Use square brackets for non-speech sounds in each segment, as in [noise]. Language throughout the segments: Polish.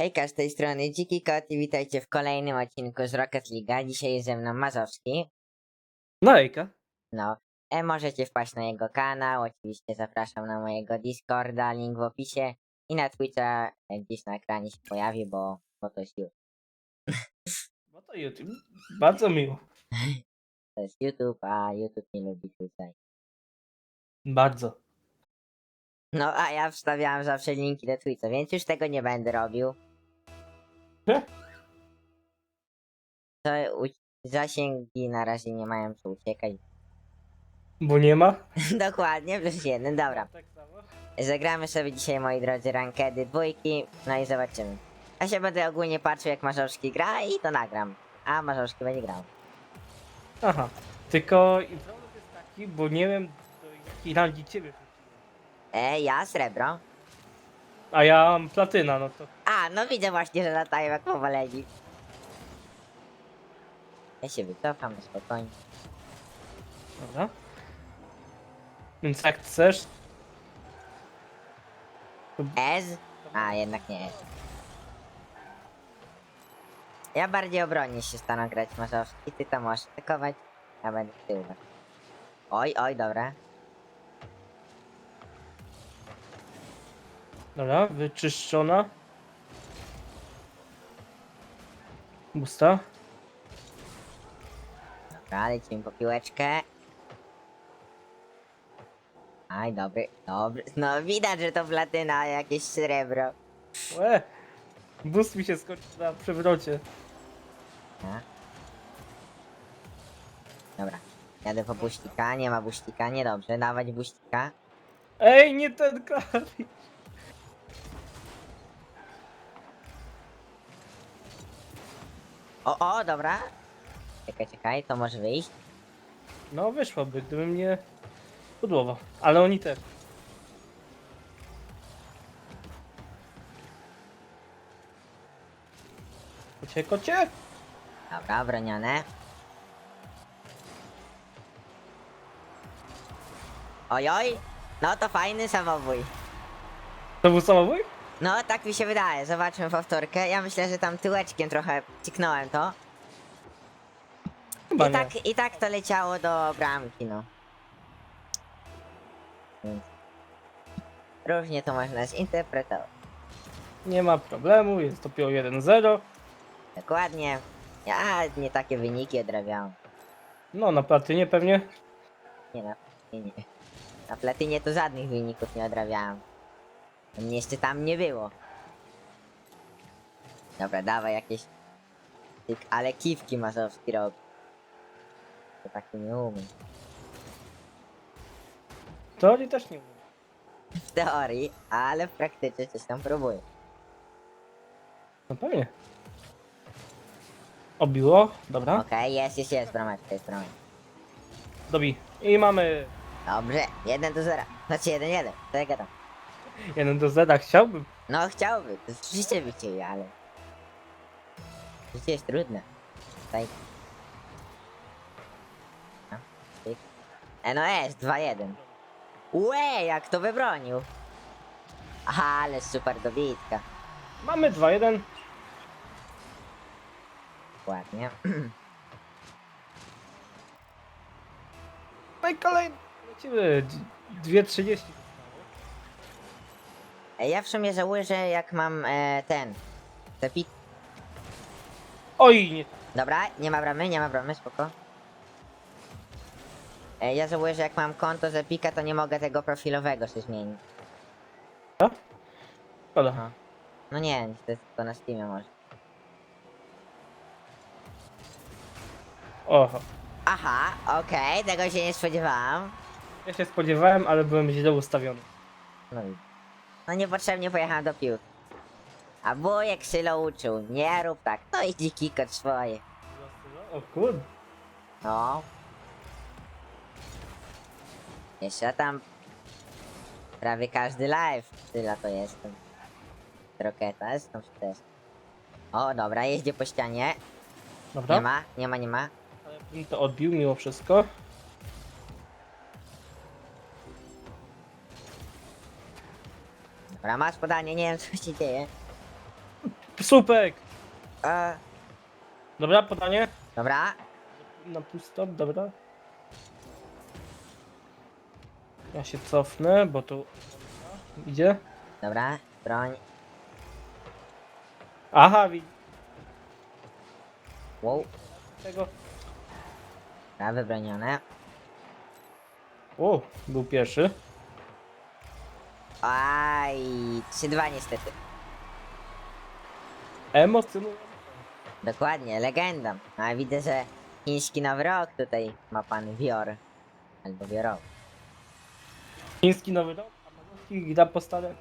Hejka, z tej strony Dziki Kot i witajcie w kolejnym odcinku z Rocket League. Dzisiaj jest ze mną Mazowski. No Ejka. No, e, możecie wpaść na jego kanał, oczywiście zapraszam na mojego Discorda, link w opisie i na Twitcha e, gdzieś na ekranie się pojawi, bo, bo to jest YouTube. [laughs] No to YouTube. Bardzo miło. [laughs] To jest YouTube, a YouTube nie lubi Twitcha. Bardzo. No, a ja wstawiałem zawsze linki do Twitcha, więc już tego nie będę robił. To u... zasięgi na razie nie mają co uciekać. [laughs] Bo nie ma. Dokładnie, plus jeden, dobra. Tak samo. Zagramy sobie dzisiaj, moi drodzy, rankedy dwójki, no i zobaczymy. Ja się będę ogólnie patrzył, jak Marzowski gra i to nagram. A Marzowski będzie grał. Aha. Tylko i problem jest taki, bo nie wiem do jakiej rangi ciebie wrzuciłem. E, ja srebro. A ja mam platyna, no to. A, no widzę właśnie, że latają jak powaleni. Ja się wycofam, no spokojnie. Dobra. Więc jak chcesz. to- Ez? A, jednak nie Ez. Ja bardziej obronnie się stanę grać Marzowski, ty tam możesz atakować, ja będę w tył. Oj, oj, dobra. Dobra, wyczyszczona. Busta. Dobra, lecimy po piłeczkę. Aj, dobry, dobry. No widać, że to platyna, jakieś srebro. Łe. Boost mi się skończył na przewrocie. A. Dobra, jadę po buścika, nie ma buścika, niedobrze, dawać buścika. Ej, nie ten klawisz. O, o, dobra. Czekaj, czekaj, to może wyjść. No wyszłoby, gdybym nie pudłował. Ale oni też. Kocie, kocie! Dobra, obronione. Ojoj, no to fajny samobój. To był samobój? No, tak mi się wydaje. Zobaczmy powtórkę. Ja myślę, że tam tyłeczkiem trochę ciknąłem to. Chyba I nie. tak, I tak to leciało do bramki, no. Więc różnie to można zinterpretować. Nie ma problemu, jest dopiero 1-0. Dokładnie. Ja nie takie wyniki odrabiałem. No, na platynie pewnie. Nie na nie, nie. Na platynie to żadnych wyników nie odrabiałem. Mnie jeszcze tam nie było. Dobra, dawaj jakieś... Tyk, ale kiwki Mazowski robi. To takie nie umiem. W teorii też nie umiem. W teorii, ale w praktyce coś tam próbuję. No pewnie. Obiło, dobra. Okej, jest, jest, jest, brameczka, jest brameczka. Dobi. I mamy Dobrze, 1 do 0. Znaczy 1 1. To jak tam? 1 do 0. Chciałbym. No chciałby, to życie by chcieli, ale... Życie jest trudne. Tutaj... No, tyk. E no jest, 2-1. Łe, jak to wybronił. Aha, ale super dobitka. Mamy 2-1. Ładnie. No i kolejny. Lecimy. 2.30. Ja w sumie żałuję, że jak mam e, ten... Te pik... Oj, nie. Dobra, nie ma bramy, nie ma bramy, spoko. E, ja żałuję, że jak mam konto z Epika, to nie mogę tego profilowego się zmienić. Szkoda. Aha. No nie, niestety tylko na Steamie może. Oho. Aha, okej, tego się nie spodziewałam. Ja się spodziewałem, ale byłem źle ustawiony. No i... No niepotrzebnie pojechałem do piłki. A wujek Sylo uczył, nie rób tak. No i dziki kot swoje. O kurde. No. Jeszcze tam... Prawie każdy live tyle to jestem. Roketa, jestem też. O, dobra, jeździ po ścianie. Dobra. Nie ma, nie ma, nie ma. Ale to odbił mimo wszystko. Dobra, masz podanie, nie wiem co się dzieje. Słupek! E, Dobra, podanie. dobra. Na pusto, dobra. Ja się cofnę, bo tu idzie. Dobra, broń. Aha, widzę Wow, tego. dobra, wybronione. O, był pierwszy. Aj, 3-2 niestety. Emocjonujący. Dokładnie, legenda. A widzę, że chiński nowy rok tutaj ma pan Wior. Albo Wiorow. Chiński nowy rok, a Mazowski gra po stare.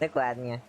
Dokładnie.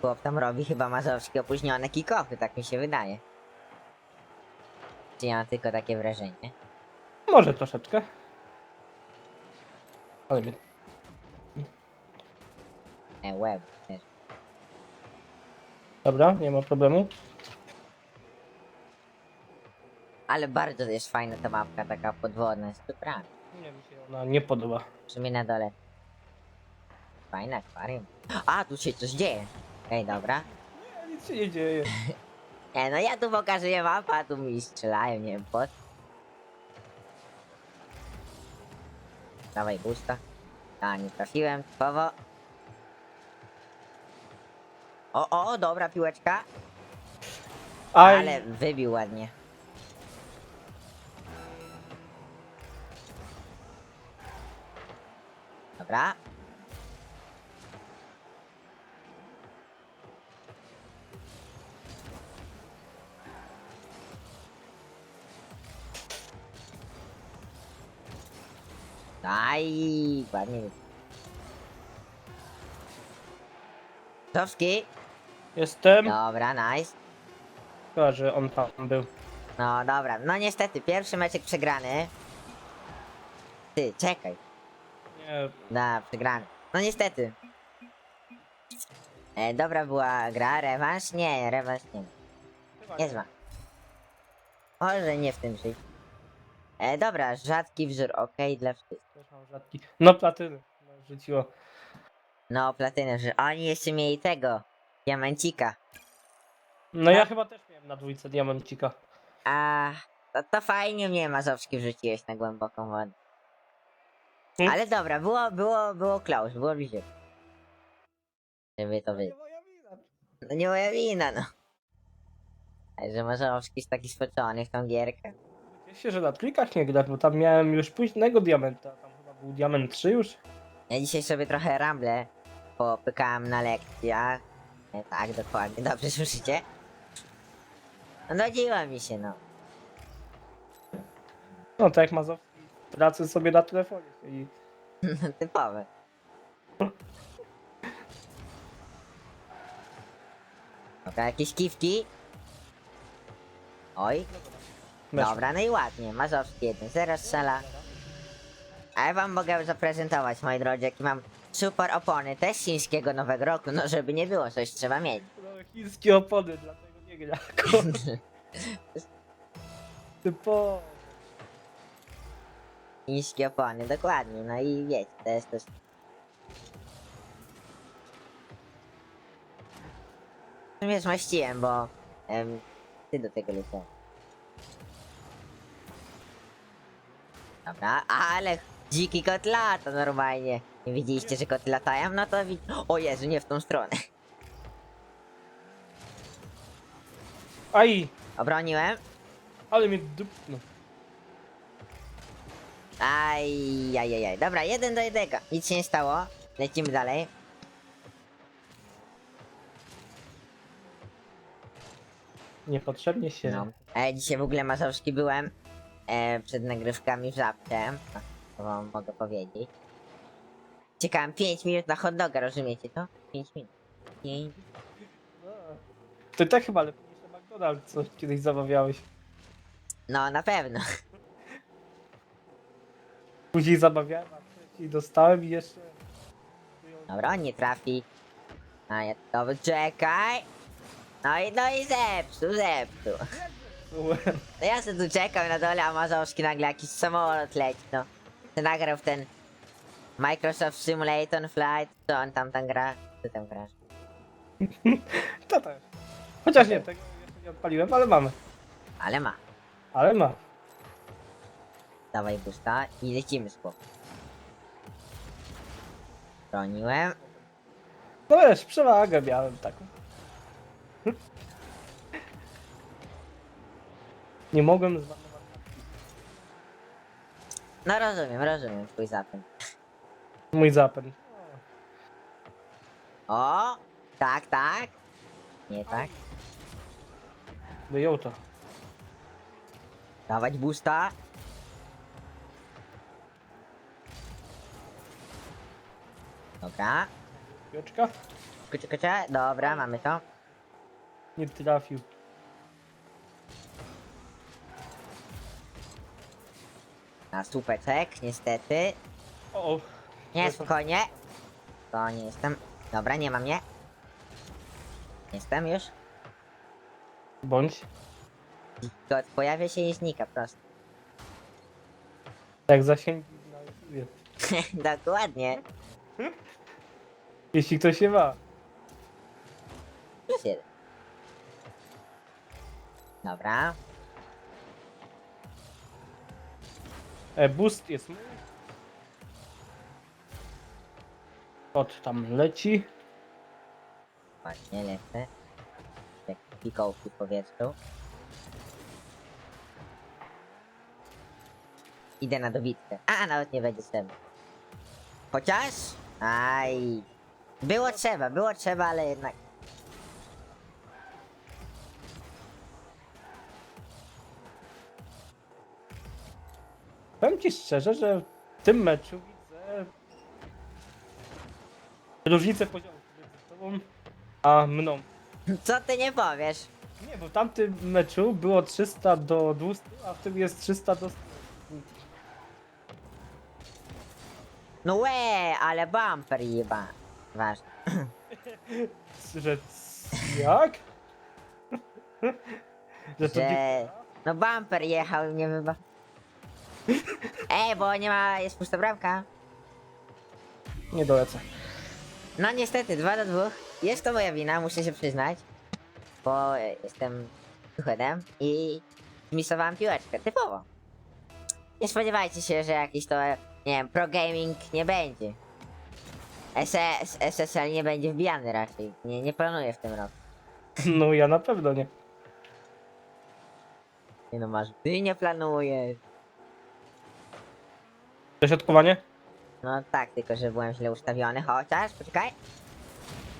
Chłop tam robi chyba mazowski opóźnione kick-offy, tak mi się wydaje. Czy ja mam tylko takie wrażenie? Może troszeczkę. Ale mnie. E, web też. Dobra, nie ma problemu. Ale bardzo jest fajna ta mapka, taka podwodna, jest super. Nie, mi się ona nie podoba. W sumie na dole. Fajne akwarium. A, tu się coś dzieje. Ej, dobra. Nie, nic się nie dzieje. [laughs] E, no ja tu pokazuję mapę, a tu mi strzelają, nie wiem po co. Dawaj busta. A, nie trafiłem, typowo. O, o, dobra piłeczka. Aj, Ale wybił ładnie. Dobra. Aj, ładnie. Zowski. jestem. Dobra, nice. Chyba, że on tam był. No dobra, no niestety, pierwszy meczek przegrany. Ty, czekaj. Nie, Da, przegrany. No niestety. E, dobra była gra, rewanż? Nie, rewanż nie. chyba Nie zła. Może nie w tym życiu. E, dobra, rzadki wzór, okej dla wszystkich. Też mam rzadki. No platyny. No, rzuciło. No, platynę, że oni jeszcze mieli tego. Diamencika. No ja chyba też miałem na dwójce diamencika. A, to, to fajnie mnie Mazowski wrzuciłeś na głęboką wodę. Hmm? Ale dobra, było, było, było close, było bliżej. Żeby to wy... No nie moja wina, no. Ale że Mazowski jest taki spocony w tą gierkę. Się, że na trójkach nie grać, bo tam miałem już późnego diamenta. Tam chyba był diament 3 już. Ja dzisiaj sobie trochę ramble popykałem na lekcjach. E, tak, dokładnie, dobrze słyszycie? No nudziło mi się, no. No tak jak Mazowski pracy sobie na telefonie. I [laughs] Typowe. Dobra, jakieś kiwki? Oj, dobra, no i ładnie. Mazowski 1-0 strzela. A ja wam mogę zaprezentować, moi drodzy, jaki mam super opony, też chińskiego nowego roku, no żeby nie było, coś trzeba mieć. No, chińskie opony, dlatego nie gra. [laughs] Typo. Chińskie opony, dokładnie, no i wiecie, to jest też... Wiesz, maściłem, bo... Em, ty do tego leciał. Dobra, ale dziki kot lata normalnie. Nie widzieliście, że koty latają? No to widz... O Jezu, nie w tą stronę. Aj, Obroniłem. ale mnie dupno. Aj, aj, aj, aj. Dobra, jeden do jednego. Nic się nie stało. Lecimy dalej. Niepotrzebnie się. No. E, dzisiaj w ogóle Mazowski byłem e, przed nagrywkami w Żabce. To wam mogę powiedzieć. Czekałem 5 minut na hot doga, rozumiecie to? 5 minut. 5. No. To i tak chyba lepiej niż na McDonald's, co kiedyś zamawiałeś. No, na pewno. Później zamawiałem, a trzeci dostałem i jeszcze... Dobra, on nie trafi. A ja to czekaj. No i, no i zepsuł, zepsuł. No ja sobie tu czekam na dole, a Mazowski nagle jakiś samolot leci, no. To nagrał w ten Microsoft Simulator Flight, co on tam tam gra? Ty tam grasz? To też. Chociaż nie, tego jeszcze nie odpaliłem, ale mamy. Ale ma. Ale ma. Dawaj busta i lecimy z chłopem. Broniłem. No wiesz, przewagę miałem taką. Nie mogłem zmarnować. No rozumiem, rozumiem twój zapęd. Mój zapęd. O! Tak, tak. Nie tak. Wyjął to. Dawać busta. Dobra. Kucie, kucie. Dobra, mamy to. Nie trafił. Na słupeczek, niestety. O, o. Nie, spokojnie. To nie jestem. Dobra, nie ma mnie. Jestem już. Bądź. To pojawia się i znika prosto. Tak na YouTubie. Dokładnie. Jeśli ktoś się ma. Plus jeden. Dobra. E, boost jest mój. Kot tam leci. Właśnie, lecę. Jak pikołki powietrzu. Idę na dobitkę. A, nawet nie będzie trzeba. Chociaż... Aj... Było trzeba, było trzeba, ale jednak... ci szczerze, że w tym meczu widzę różnicę poziomu między tobą a mną. Co ty nie powiesz? Nie, bo w tamtym meczu było 300 do 200, a w tym jest 300 do 100. No łe, ale bumper jeba. Ważne. [clears throat] Że c- jak? [laughs] że to nie... Że... No bumper jechał i mnie wyba... [laughs] Ej, bo nie ma... jest pusta bramka. nie dolecę. No niestety, 2 do 2. Jest to moja wina, muszę się przyznać. Bo e, jestem duchedem i zmisowałem piłeczkę, typowo. Nie spodziewajcie się, że jakiś to, e, nie wiem, pro gaming nie będzie. SS, SSL nie będzie wbijany raczej. Nie, nie planuję w tym roku. [laughs] No ja na pewno nie. Nie no masz, ty nie planujesz. Dośrodkowanie? No tak, tylko że byłem źle ustawiony, chociaż, poczekaj.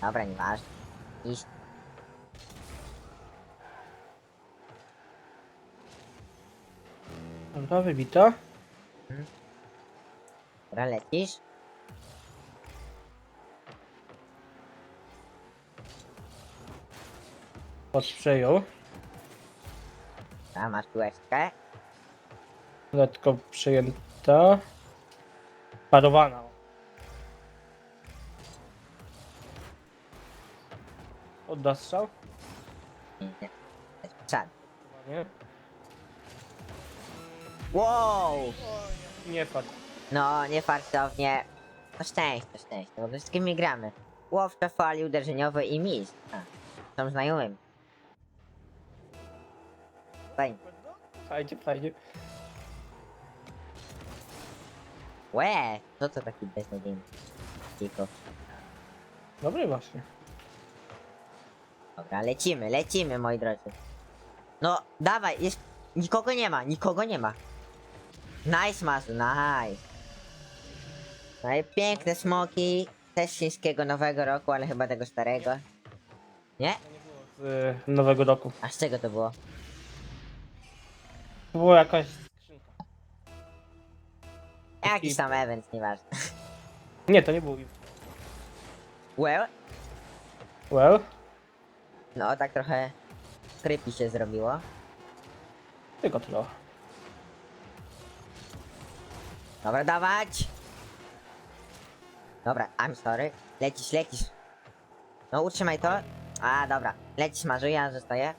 Dobra, nieważne. Iść. Dobra, wybita. Dobra, lecisz. Pod przejął. Dobra, masz piłeczkę. Lekko przejęta. Parowana. Odda strzał? Czad. Nie. Wow! Nie padł. No, nie fartownie. No szczęście, szczęście, bo z kim my gramy? Łowca fali uderzeniowe i. A, są znajomymi. Fajnie. Fajnie, fajnie. Łe! Co to taki beznadziejny? Tylko. Dobry właśnie. Dobra, lecimy, lecimy, moi drodzy. No, dawaj, jest... Nikogo nie ma, nikogo nie ma. Nice, Masu, nice. No i piękne smoki. Też chińskiego nowego roku, ale chyba tego starego. Nie? Z y, nowego roku. A z czego to było? To była jakaś. Jakiś tam event, nieważne. Nie, to nie był. Well, Well. no tak trochę creepy się zrobiło. Tylko tyle. Dobra, dawać! Dobra, I'm sorry. Lecisz, lecisz. No utrzymaj to. A, dobra. Lecisz, Marzu, ja zostaję.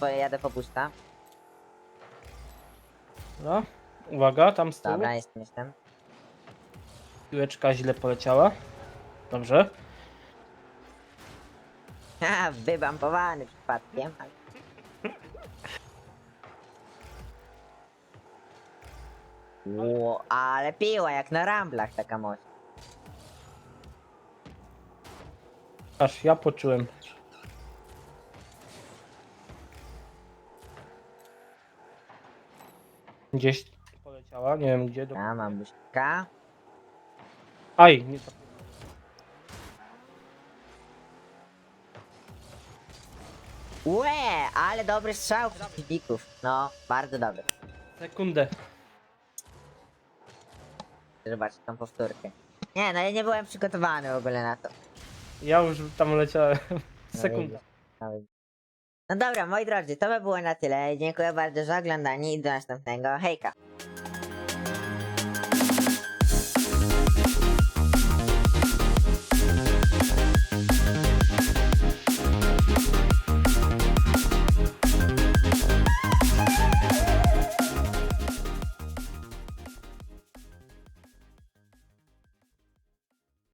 Bo jadę po pusta. Dobra. Uwaga, tam z tyłu. Dobra, jestem, jestem. Piłeczka źle poleciała. Dobrze. Ha, wybampowany przypadkiem. ale- Ło, ale piła jak na ramblach taka moc. Aż ja poczułem. Gdzieś nie wiem gdzie. Do... Ja mam buźka. Aj, nie to. Łe, ale dobry strzał przeciwników. No, bardzo dobry. Sekundę. Zobaczcie tą powtórkę. Nie, no ja nie byłem przygotowany w ogóle na to. Ja już tam leciałem. Sekunda. [laughs] no widzisz. No dobra, moi drodzy, to by było na tyle. Dziękuję bardzo za oglądanie i do następnego. Hejka.